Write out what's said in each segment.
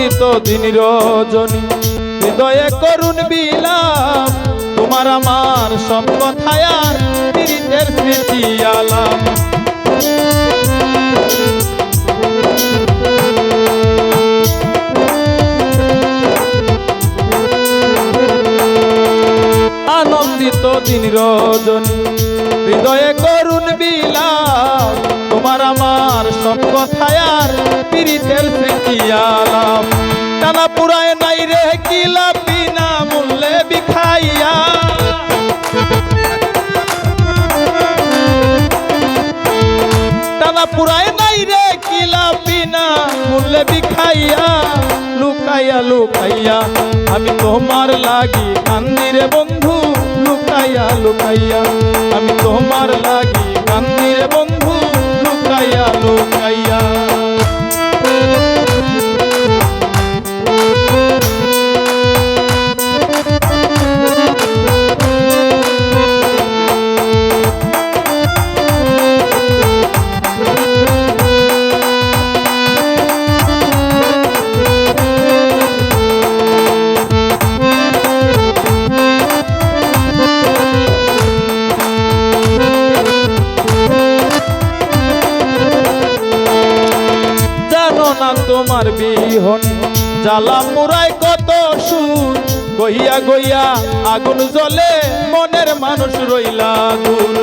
আনন্দিত দিন রজনী। হৃদয়ে করুন বিলাম তোমার আমার সব কথায় আর পীড়িতের স্মৃতি আনন্দিত দিন রজনী, হৃদয়ে করুণ বিলাপ তোমার আমার সব কথায় আর পীড়িতের আলাপ। টানা পুরায় নাই রে কিলা বিনা মূল্যে বিখাইয়া। টানা পুরায় নাই রে কিলা বিনা মূল্যে বিখাইয়া। লুকাইয়া লুকাইয়া আমি তোমার লাগি কান্দিরে বন্ধু, লুকাইয়া লুকাইয়া আমি তোমার লাগি কান্দিরে বন্ধু। লুকাইয়া। বিহনে জ্বালা মুরাই কত সুর। গইয়া গইয়া আগুন জ্বলে মনের মানুষ রইলা দূর।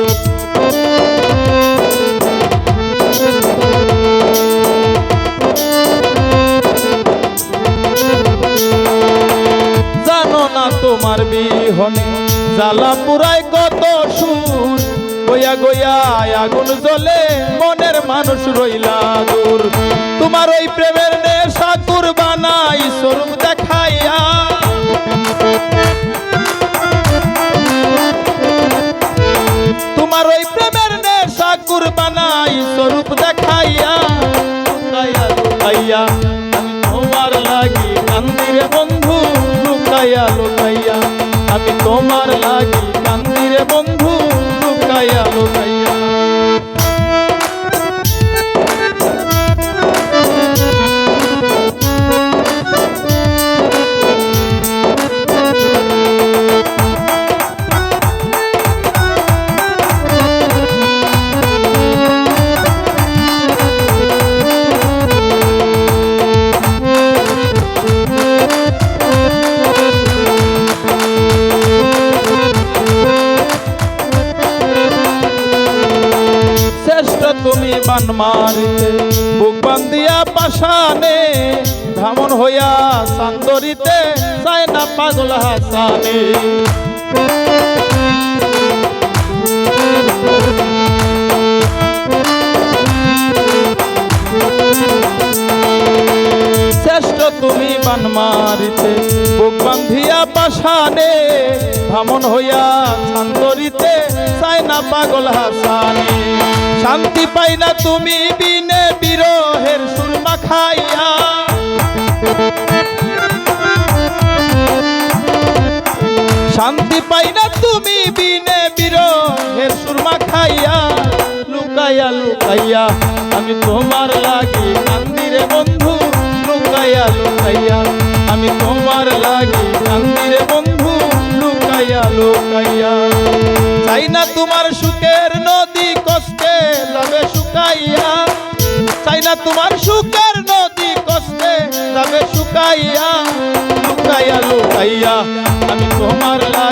জানো না তোমার বিহনে জ্বালা পুরাই কত সুর। গইয়া গইয়া আগুন জ্বলে মনের মানুষ রইলা দূর। তোমার ওই প্রেমের নেশা কুরবানাই স্বরূপ দেখাইয়া। তোমার ওই প্রেমের নেশা কুরবানাই স্বরূপ দেখাইয়া। লুকাইয়া, আমি তোমার লাগি কান্দিরে বন্ধু, লুকাইয়া লুকাইয়া। আমি তোমার লাগি কান্দিরে বন্ধু শ্রেষ্ঠ তুমি বান মারিতে বুক বান্দিয়া পাশানে ভ্রমণ হইয়া সান্দরিতে চায় না পাগল হাসানে। তুমি বান মারিতে, বুক বান্ধিয়া পাশানে ভ্রমণ হইয়া শান্তরিতে চাই না পাগল হাসানে। শান্তি পাই না তুমি বিনে বিরহের সুরমা খাইয়া। শান্তি পাই না তুমি বিনে বিরহের সুরমা খাইয়া, লুকাইয়া লুকাইয়া আমি তোমার লুকাইয়া, আমি তোমার লাগি কান্দিরে বন্ধু, লুকাইয়া লুকাইয়া। চাই না তোমার সুখের নদী কষ্টে লবে শুকাইয়া চাই না তোমার সুখের নদী কষ্টে লবে শুকাইয়া, লুকাইয়া লুকাইয়া, আমি তোমার লাগি